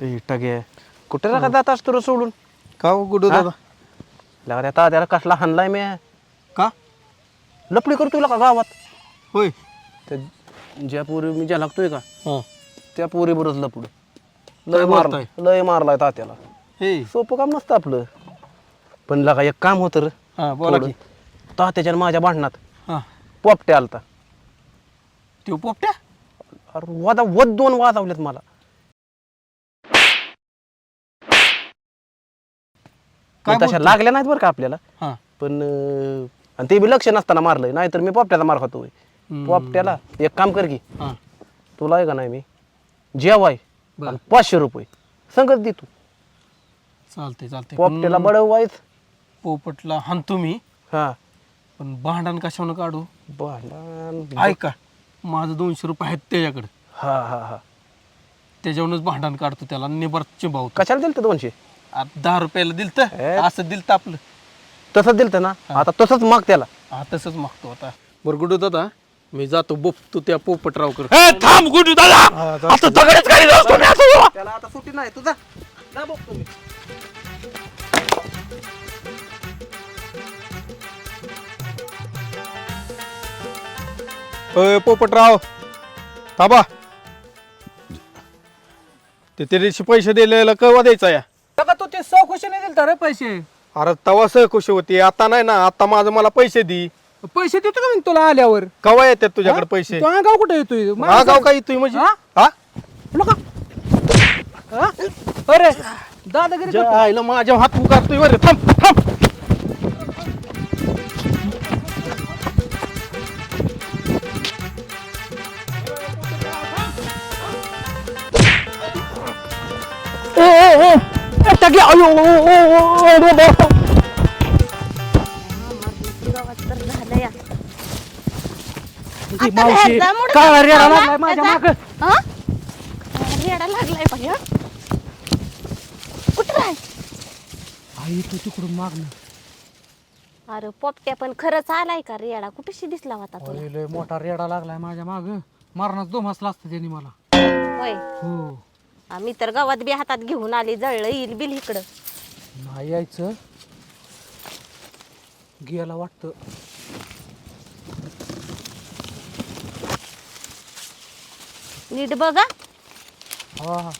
टगे कुठे राखा जात असतो रे सोडून? का हो गुडू? दादा? लगा त्या तात्याला कसला हाणलाय मी? का? लपडी करतोय का गावात? होय. त्या ज्या पोरी मी ज्या लागतोय का? हा. त्या पोरी बरंच लपड. लय मारलाय बोलताय? लय मारलाय तात्याला. हे. सोपं काम नसतं आपलं. पण लगा एक काम होतं रे. हा बोला थोडं. की. तात्याच्या आणि माझ्या भांडणात हा. पोपटे आलता. त्यो पोपट्या? अरे वादा वद दोन वाजवलेत मला. काय तशा? लागल्या नाहीत बरं का आपल्याला? हा. पण अं, आणि ते बी लक्ष नसताना मारलंय. नाहीतर मी पोपट्याला मार हम्म. पोपट्याला. एक काम कर की हा. तुला आहे का नाही मी जेवाय बरं. आणि पाचशे रुपये संगत दे तू. चालते चालते पोपट्याला बडवायच. पोपटला हाणतो मी हा. पण भांडण कशावर काढू? भांडण ऐका माझं दोनशे रुपये आहेत त्याच्याकडे. हा हा हा. त्याच्यावरूनच भांडण काढतो त्याला निबर चिंबावतो. कशाला दिलं दोनशे? आता दहा रुपयाला दिलत हे? असं दिलत आपलं. तसंच दिलं ना? आता तसंच माग त्याला. हा तसंच मागतो आता. बरं गुडू दादा मी जातो बोपतो त्या पोपटरावकर ए थांब गुडू दादा! आता दगडच काही मी असं त्याला आता सुट्टी नाही तुझा. अय पोपटराव थांबा. ते त्या दिवशी पैसे दिलेला केव्हा द्यायचा या? तू ते सौ खुशीने दिलता रे पैसे. अरे तवा सहकुशी होती. आता नाही ना आता माझं मला पैसे दी. पैसे देतो का मी तुला आल्यावर? केव्हा येतात तुझ्याकडे पैसे? तू गाव कुठे येतोय? हा गाव काय येतोय म्हणजे? हा? हा? तुला का हा? अरे दादागिरी ज्या करतो. आईला माझ्या हात उकारतोय बरं. थांब थांब. मावशी काळा रेडा लागलाय माझ्या माग रेडा लागलाय बघ ह्यो. कुठं आहे आई तू तिकडून मागणं अरे पोपट्या पण खरंच आलाय का रेडा कुठेशी दिसला होता तुला मोठा रेडा लागलाय माझ्या माग मारणार दोमासला असतं त्यांनी मला होय हो आम्ही तर गावात बी हातात घेऊन आली जळलं येईल बिल इकडं. नाही यायचं. गेला वाटतं. नीट बघा. हा. हा.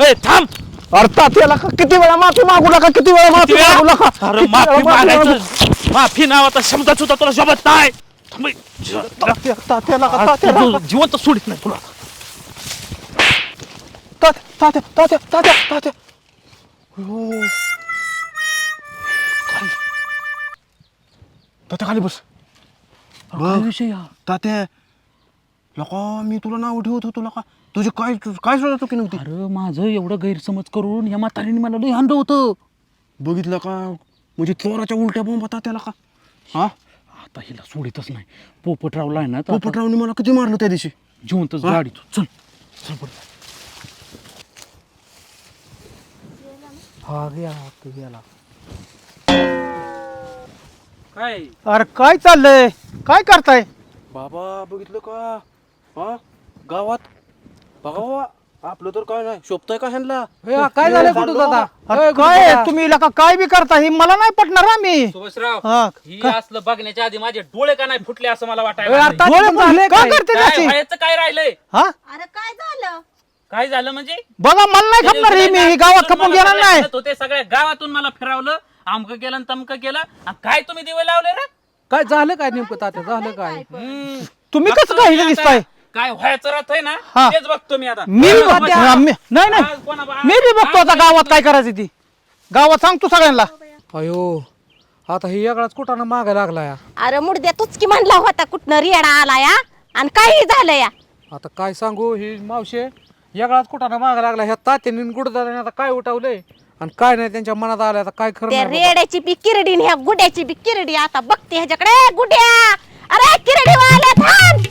ए थांब! अरे तात्याला का किती वेळा माफी मागू नका किती वेळा माफी किती वेळा? मागू नका अरे किती माफी वेळा मागू मागायचं माफी नावाचा शब्द सुद्धा तुला शोभत नाही थांब. नका. तात्या- तात्याला का तात्याला जिवंत सोडित नाही तुला तात्या तात्या तात्या तात्या तात्या हो. खाली. तात्या खाली बस हा? तात्या लका मी तुला नाव ठेवत होतो लका तुझी काय काय सुद्धा चुकी नव्हती? अरे माझं एवढं गैरसमज करून या म्हातारीने मला लई हाणलं होतं. बघितलं का? म्हणजे चोराच्या उलट्या बोंबा तात्याला का? हा? आता हिला सोडितच नाही. पोपटरावला आहे ना तर आता पोपटरावने मला किती मारलं त्या दिवशी? जिवंतच गाडी चल. चल पुढे. हा गेला तो गेला काय? अरे काय चाललंय? काय करताय? बाबा बघितलं का? हा? गावात बघा आपलं तर काय नाही शोभतय का ह्यांना? काय झालं कुठं दादा? अरे काय तुम्ही लका काय बी करता? हे मला नाही पटणार हा मी. सुभाषराव हा ही असलं बघण्याच्या आधी माझे डोळे का नाही फुटले असं मला अरे वाटायला आता डोळे फुटले का करते काय? व्हायचं काय राहिलंय? हा? अरे काय झालं? काय झालं म्हणजे? बघा मला नाही खपणार हे मी. हे गावात खपून मला सगळे नाही. म्हणत होते सगळ्या गावातून मला फिरवलं आमकं केलं आणि तमकं केलं. आणि काय तुम्ही दिवे लावले रे? काय झालं काय नेमकं तात्या? झालं काय? हम्म. तुम्ही कसं काय. दिसताय? काय व्हायचं राहत आहे ना हा. तेच बघतो मी आता. मी बी बघतो हा, मी- नाही आज नाही कोणा मी बी बघतो आता गावात काय करायचं ती. गावात सांगतो सगळ्यांना. अयो आता ही वेगळाच कुठानं मागा लागला या. अरे मुडद्या तूच की म्हणला होता कुठनं रेडा आला या आणि काही झालं या. आता काय सांगू ही मावशे वेगळाच कुठानं मागा लागला. ह्या तात्याने गुडदाराने आता काय उठवलंय? आणि काय नाही त्यांच्या मनात आलं आता काय खरं त्या नाही बाबा. रेड्याची बी किरडी आणि ह्या गुड्याची बी किरडी आता बघते ह्याच्याकडे. गुड्या! अरे किरडी वाले थांब!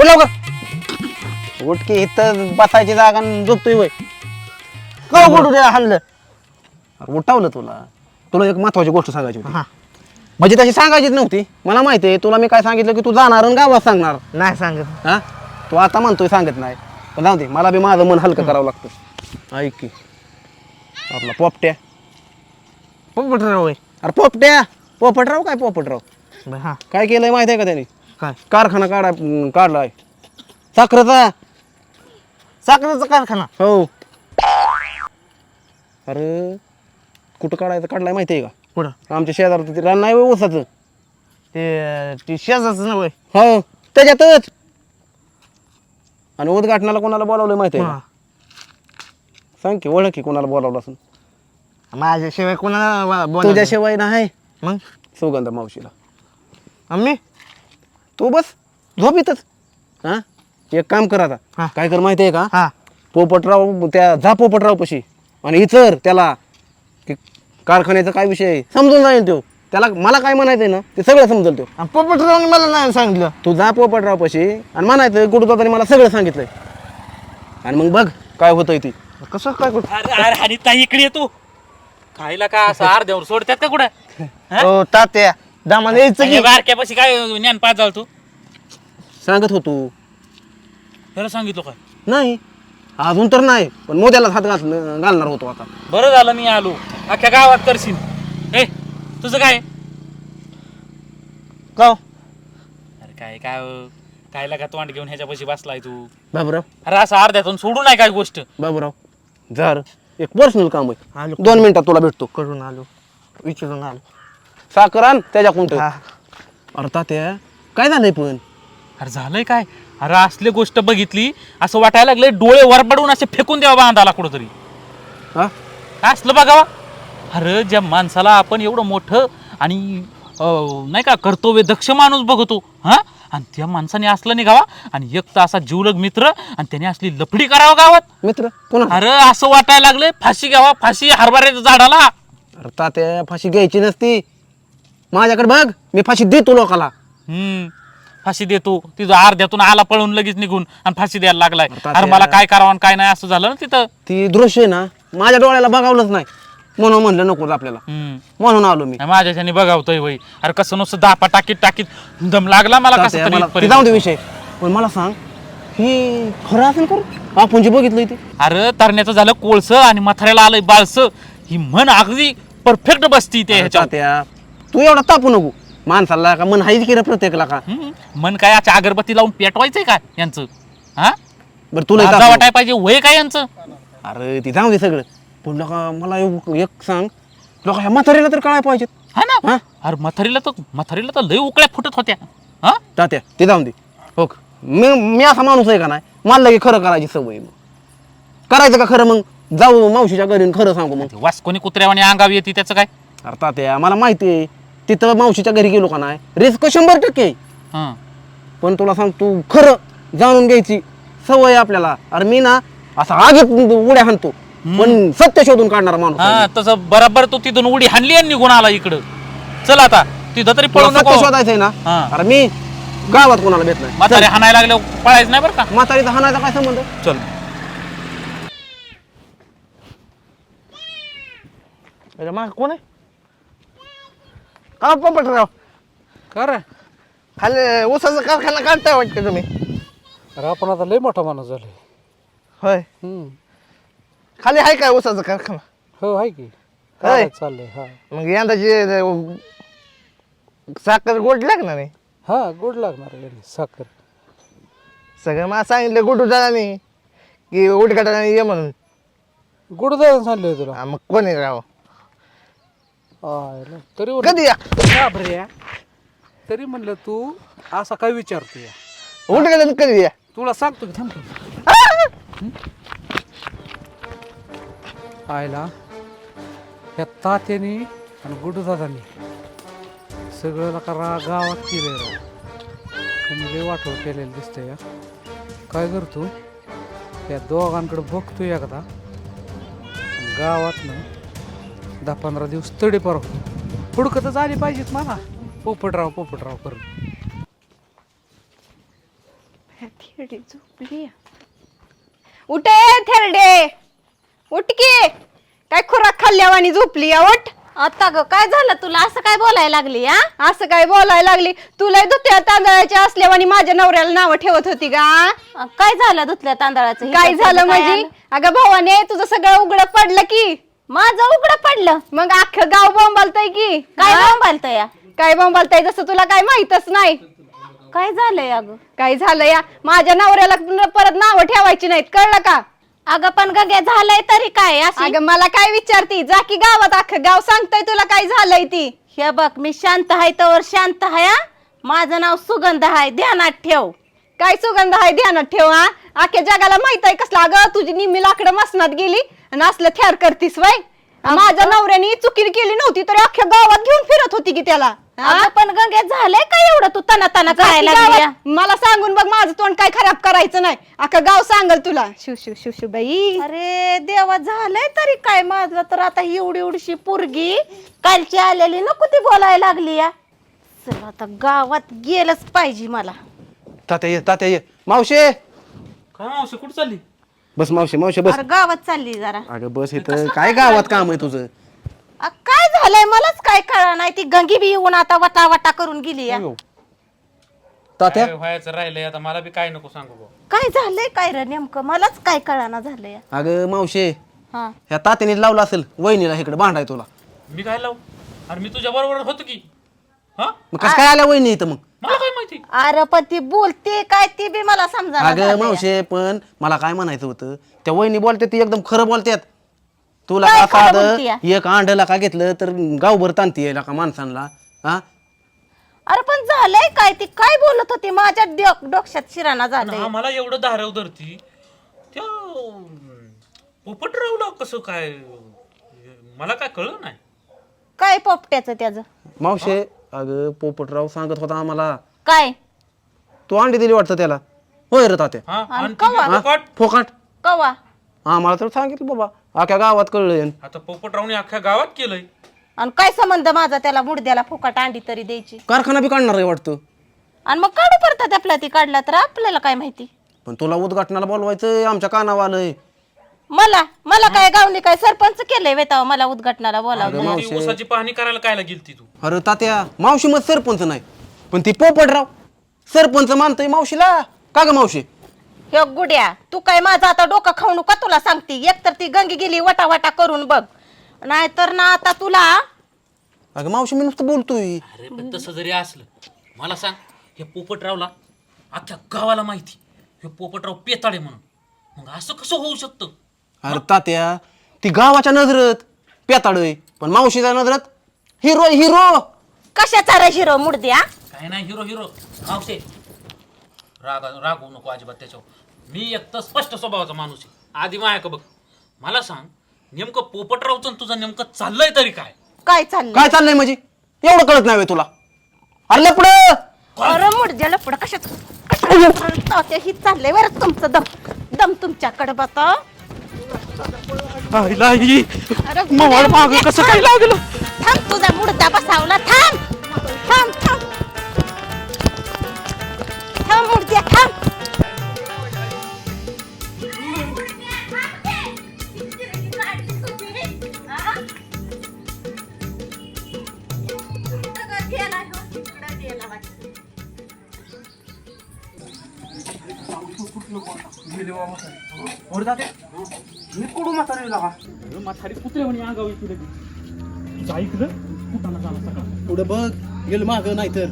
उठ लवकर. उठ की इथं बसायची जागा आणि झोपतोय वय. का हल्लं? अरे उठावलं तुला. तुला एक महत्वाची गोष्ट सांगायची होती. म्हणजे तशी सांगायचीच नव्हती. मला माहिती आहे तुला मी काय सांगितलं की तू जाणार आणि गावात सांगणार. नाही सांगत. हा? तू आता म्हणतोय सांगत नाही. पण जाऊ दे मला बी माझं मन हलकं करावं लागतं. ऐक की. आपला पोपट्या. पोपटराव अरे पोपट्या. पोपटराव काय पोपटराव? हा. काय केलंय माहिती आहे का त्यांनी? काय? कारखाना काढा अं, काढलाय. साखरेचा? साखरेचा कारखाना? हो. अरे कुठं काढायचं काढलाय माहिती आहे का? कुठं? आमच्या शेजारात ते रान नाही होय ऊसाचं? ते ते शेजारचं ना होय हो. त्याच्यातच. आणि उद्घाटनाला कोणाला बोलावलं माहिती आहे का? सांग की ओळख की कोणाला बोलावलं असं माझ्याशिवाय कोणाला वा- बोलायचं? तुझ्याशिवाय नाही. मग? सुगंध मावशीला. आम्ही तू बस झोप इथंच. हा? एक काम कर आता. हा. काय कर माहिती आहे का? हा. पोपटराव त्या जा पोपटराव पशी आणि इचर त्याला. की कारखान्याचा काय विषय आहे? समजून जाईल तो. त्याला मला काय म्हणायचंय ना ते सगळं समजेल तो. आणि पोपटरावने मला नाही सांगितलं. तू जा पोपटराव पशी आणि म्हणायचं गुरुदादाने मला सगळं सांगितलंय. आणि मग बघ काय होतंय ती. कसं काय कुठं अरे अरे आणि ताई इकडे ये तू. खायला का असं अर्ध्यावर सोडतात का कुठं? हा? हो? तात्या. दामाला यायचं आणि की बारक्यापाशी काय ज्ञान पाच झालं तू? सांगत होतो. त्याला सांगितलं काय? नाही. अजून तर नाही पण मोद्याला हात घाल घालणार होतो आता. बरं झालं मी आलो. अख्ख्या गावात करशील. ए तुझं काय? का हो? अरे काय काय अं, काय लागा तोंड घेऊन ह्याच्यापाशी बसलाय तू? बाबूराव. अरे असं अर्ध्यातून सोडू नाही काय गोष्ट. बाबूराव जर एक पर्सनल काम आहे. आलो. दोन मिनिटात तुला भेटतो. करून आलो. विचारून आलो. साखर आण त्याच्याकडून ठेव. हा. अरे तात्या काय झालंय पण? अरे झालंय काय? अरे असली गोष्ट बघितली असं वाटायला लागले डोळे वरबडून असे फेकून द्यावा बांधाला कुठंतरी. हा? काय असलं बघावा? अरे ज्या माणसाला आपण एवढं मोठं आणि अं, नाही का कर्तव्य दक्ष माणूस बघतो हा? आणि त्या माणसाने असलं निघावा आणि एक तर असा जीवलग मित्र आणि त्याने असली लफडी करावं गावात. मित्र पुन्हा. अरे असं वाटायला लागले फाशी घ्यावा फाशी हरभऱ्याच्या झाडाला. अरे तात्या फाशी घ्यायची नसती. माझ्याकडे बघ मी फाशी देतो लोकाला. हम्म. फाशी देतो. तिथं अर्ध्यातून आला पळून लगेच निघून आणि फाशी द्यायला लागलाय. अरे मला काय करावं आणि काय नाही असं झालं ना तिथं? ती दृश्य आहे ना माझ्या डोळ्याला बघावलंच नाही. म्हणून म्हणलं नको आपल्याला. हम्म. म्हणून आलो मी. माझ्याच्याने बघावतोय वय. अरे कसं नुसतं दापा टाकीत टाकीत दम लागला मला कसं तात्या, तरी मला- इथपर्यंत. ते जाऊ दे विषय. पण मला सांग ही खरं असेल करू आपण जे बघितलंय ते. अरे तरण्याचं झालं कोळस आणि मथाऱ्याला आलंय बाळस. ही म्हण अगदी परफेक्ट बसती ते ह्याच्यात तात्या तू एवढा तापू नको. माणसाला का मन हायच की रे प्रत्येकाला का? हम्म. मन काय याच्या अगरबत्ती लावून पेटवायचंय का यांचं? हा? बरं तुला लाजा वाटाय पाहिजे वय काय यांचं. अरे ती जाऊ दे सगळं. पण लोका मला एक एक सांग. लोक ह्या म्हातारीला तर काय पाहिजेत. हा ना? हा? अरे मथारीला तर मथारीला तर लय उकळ्या फुटत होत्या. हा? तात्या ते जाऊन दे. हो का? मी मी असा माणूस आहे का नाही? मला लगे खरं करायची सवय आहे मग. करायचं का खरं मग? जाऊ मावशीच्या घरी आणि खरं सांगू मग. वास कोणी कुत्र्यावाने अंगावी येते त्याचं काय? अरे तात्या मला माहिती आहे. तिथं मावशीच्या घरी गेलो का नाही? रिस्क शंभर टक्के. आहे. हा. पण तुला सांग तू खरं जाणून घ्यायची सवय आहे आपल्याला. अरे मी ना असा आगीत उड्या हाणतो. पण सत्य शोधून काढणारा माणूस आहे हा मी. तसं बराबर तो तिथून उडी हाणली आणि निघून आला इकडं. चल आता तिथं तरी तुला पळू सत्य नको. शोधायचंय ना? हा. अरे मी गावात कोणाला भेट नाही. म्हातारे हाणायला लागले पळायचं नाही बरं का? म्हातारीचा हाणायचा काय संबंध? चल. अरे मग कोण आहे? का पोपटराव का रे? खाली ऊसाचा कारखाना काढताय वाटतं तुम्ही. अरे आपण आता लय मोठा माणूस झालोय. होय. हम्म. खाली आहे काय ऊसाचा कारखाना? हो आहे की. होय. काय चाललंय हा. मग यंदाची अं, साखर गोड लागणार नाही हा गोड लागणार आहे साखर. सगळं मला सांगितलं गुडू दादानी की उडकाटाने ये म्हणून. गोड दादा सांगले तुला. हा, मग कोण राव? आयला. तरी वर- कधी या? या? तरी म्हणलं तू असा काय विचारतो या उडकाटाने कधी या? तुला सांगतो की थांब. तू. आयला ह्या तात्यानी आणि गुडूदादानी सगळं नका रा गावात राव. त्यांनी लय वाटव केलेलं दिसतंय या काय करतो त्या दोघांकडे बघतो एकदा. आणि गावात ना दहा पंधरा दिवस तडे पार हुडकतच आली पाहिजेत मला पोपटराव पोपटराव करून थेरडी झोपली उठे थेरडे. उठ की. काय खुराक खाल्ल्यावानी झोपली या उठ. आता ग काय झालं तुला? असं काय बोलायला लागली हा? असं काय बोलायला लागली? तुला धुत्या तांदळाच्या असल्यावानी माझ्या नवऱ्याला नाव ठेवत होती का? काय झालं धुतल्या तांदळाचं? काय झालं म्हणजे? अगं भावाने तुझं सगळं उघड पडलं की. माझं उघड पडलं. मग अख्खं गाव बोंबालतय की? काय बोंबालतय? काय बोंबालतय? जसं तुला काय माहितच नाही. काय झालंय अगं? काय झालं या माझ्या नवऱ्याला परत नाव ठेवायची नाहीत. कळलं का? अगं पण गग्या झालंय तरी काय? अगं मला काय विचारती? जा की गावात अख्खं गाव सांगतय तुला काय झालंय ती. हे बघ मी शांत आहे तर शांत आहे हा. माझं नाव सुगंध आहे. ध्यानात ठेव. काय सुगंध आहे? ध्यानात ठेव हा? अख्ख्या जगाला माहीत आहे कसला? अगं तुझी निम्मी लाकडं मसनात गेली. आणि असलं थ्यार करतीस वय. माझ्या नवऱ्याने चुकी केली नव्हती तरी अख्ख्या गावात घेऊन फिरत होती की त्याला. पण गंगे झालंय काय एवढं? तू तना तना करायला मला सांगून बघ माझं तोंड काय खराब करायचं नाही. अख्खा गाव सांगल तुला. शिव शिव शिव शिव बाई. अरे देवा झालंय तरी काय? माझं तर आता एवढी एवढीशी पोरगी कालची आलेली नको ती बोलायला लागली या चल आता गावात गेलंच पाहिजे मला. तात्या ये तात्या ये. मावशे! काय मावशी कुठं चालली? बस मावशे मावशे बस. अरे गावात चालली जरा. अगं बस इथं. काय गावात काम आहे तुझं? अ, काय झालंय? मलाच काय कळा नाही. ती गंगी बी येऊन आता वटा वटा करून गेली या. तात्या? काय व्हायचं राहिलंय आता? मला बी काय नको सांगू बुवा. काय झालंय? काय रे नेमकं? मलाच काय कळाना झालंय अगं मावशे. हा. ह्या तात्याने लावलं असेल वहिनीला इकडे भांडाय तुला. मी काय लावू? अरे मी तुझ्या बरोबर होतो की. हा? मग कसं काय आल्या वहिनी इथं मग? मला काय माहिती? अरे पण ती बोलते काय ती बी मला समजा अगं मावशे पण मला काय म्हणायचं होतं? त्या वहिनी बोलते ती एकदम खरं बोलतात तुला काय का खरं साधं? एक अंडला का घेतलं तर गावभर यायला का माणसांना? हा? अरे पण झालंय काय? ती काय बोलत होती? माझ्या डोक- डोक्यात शिराणा झालंय. हा मला एवढं धारव धरती. त्या पोपटरावला कसं काय? मला काय कळलं नाही. काय पोपट्याचं त्याचं? मावशे अगं पोपटराव सांगत होता आम्हाला. काय? तू अंडी दिली वाटतं त्याला. होय रे तात्या. हा आणि कवा? पोपट फोकाट. कवा? आम्हाला तर सांगितलं बाबा अख्या गावात कळलं आता पोपटरावने अख्ख्या गावात केलंय. आणि काय संबंध माझा त्याला मुडद्याला फुकट अंडी तरी द्यायची? कारखाना बी काढणार आहे वाटतं. आणि मग काढू परत आपला ती काढला तर आपल्याला काय माहिती? पण तुला उद्घाटनाला बोलवायचं आमच्या कानावर आलंय. मला मला काय गावनी काय सरपंच केलंय वेताव मला उद्घाटनाला बोलावलं. ती ऊसाची पाहणी करायला कायला गेलती तू? अरे तात्या मावशी मग सरपंच नाही. पण ती पोपटराव सरपंच मानतोय मावशीला. का ग मावशी? हे गुड्या तू काय माझं आता डोकं खाऊ नका तुला सांगते? एक तर ती गंगी गेली वटा वटा करून बघ. नाहीतर ना आता तुला अगं मावशी मी नुसतं बोलतोय. अरे पण तसं जरी असलं मला सांग हे पोपटरावला अख्ख्या गावाला माहिती. हे पोपटराव पेताडे म्हणून. मग असं कसं होऊ शकतं? अरे तात्या ती गावाच्या नजरत पेताडय. पण मावशीच्या नजरात हिरो हिरो! कशाचा रे शिरो मुडद्या काय नाही हिरो हिरो. मावशे राग रागवू नको अजिबात त्याच्यावर. मी एक तर स्पष्ट स्वभावाचा माणूस आहे. आधी माया का बघ. मला सांग नेमकं पोपटरावचं आणि तुझं नेमकं चाललंय तरी काय? काय चाललंय? काय चाललंय म्हणजे? एवढं कळत नाही तुला. अरे पुढं अरे मुडद्याला पुढं कशाच? ही चाललंय बरं तुमचं दम. दम तुमच्याकडे बता अरे माग कसं काय लागलं? थांब तुझा मुडदा बसावला. थांब. थांब थांब. इकडे कुठाला झाला सकाळ? पुढे बघ. गेलं माग नाही तर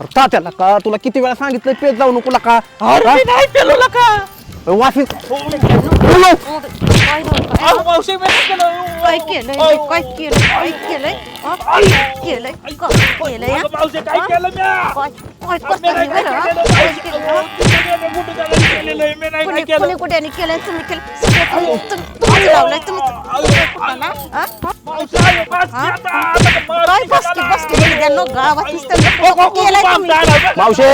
अरे तात्याला का? तुला किती वेळा सांगितलं पेत जाऊ नको का नाही पेलो का वाफी मावशी. काय केलंय बाई? काय केलंय काय केलंय? काय केलंय काय केलंय? मावशी काय केलं? काय कोणी केलंय तुम्ही केलं तुम्ही- लावलंय? काय बसकी बसकी गावात केलंय तुम्ही. मावशे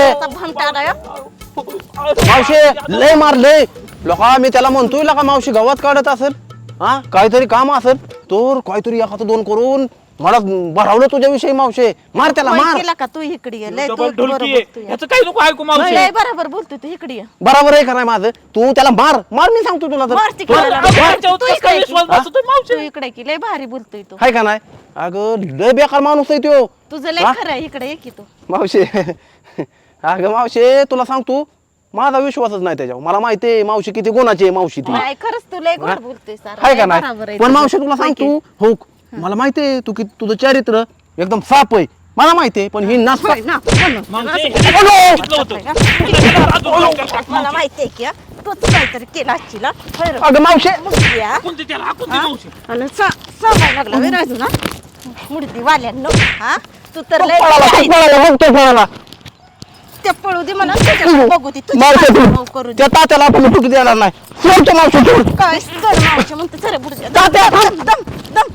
हा? मावशे लय मार लय लोका मी त्याला म्हणतोय लका मावशी गावात काढत असेल हा काहीतरी काम असेल तर काहीतरी एखादं दोन करून मला भरावलं तुझ्याविषयी मावशे मार त्याला मार केला का तू इकडे ये लय तू डबल बरोबर ढोलकी आहे. बोलतोय. याचं काही नको ऐकू मावशी लय बरोबर बोलतोय तू इकडे ये. बरोबर आहे का नाही माझं तू त्याला मार मार मी सांगतो तुला तर मार तिकडे. तुला- अगं, मार. याच्यावर तू कसं इकडे ये. तू मावशी इकडे की लय भारी बोलतोय तू हाय का नाही अगं लय बेकार माणूस आहे तो तुझं लय हा? खरं आहे, इकडे ये की तू मावशे अगं मावशे तुला सांगतो माझा विश्वासच नाही त्याच्यावर. मला माहिती आहे मावशी किती गुणाची आहे मावशी ती. नाही खरंच तू लय गोड बोलतोय सारं. हाय का नाही? आहे पण. मावशी तुला? सांगतो हो मला माहिती आहे तू किती तुझं चारित्र एकदम साप आहे. मला माहिती आहे पण ही नाच होय ना, हो मला माहितीये की हा, तूच काहीतरी केला असशील. होय रे. अगं मावशे! आणि सा- सांगायला लागला राजू ना? मुडती वाल्यांनो हा? तू तर तो लय पळाला तो आहे. पळाला बघ तो पळाला. ते पळू दे म्हणा तुझ्याकडे बघू दे तुझी काय करू दे त्या तात्याला आपण टुकी द्यायला नाही. सोडतो काय? कर मावशी म्हणते सरे बुडते तात्या दम दम दम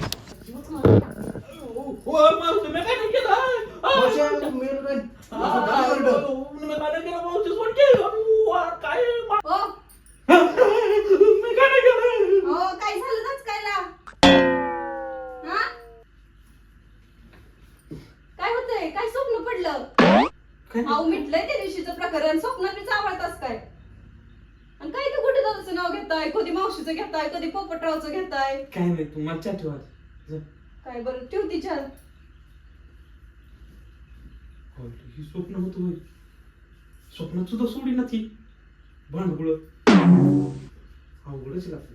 काय झालं नाचकायला हा? काय होतंय? काय स्वप्न पडलं? अहो मिटलंय त्या दिवशीचं प्रकरण. स्वप्नात मी चावळतास काय? आणि काय ते कुठे दादाचं नाव घेताय? कधी मावशीचं घेताय? कधी पोपटरावचं घेताय? काय नाही तू मला चहा ठेवा काय बरं ठेव तिच्या ही स्वप्न होत होय. स्वप्नात सुद्धा सोडी ना ती. भांडकुळ अवघडच लागते.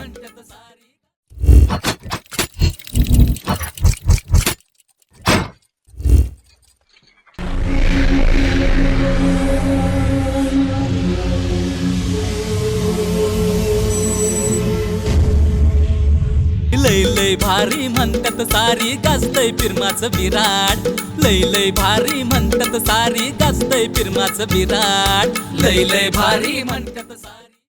लय भारी म्हणतात सारी गाजतय फिरमाचं विराट. लय लय भारी म्हणतात सारी गाजतय फिरमाचं विराट. लय लय भारी म्हणतात सारी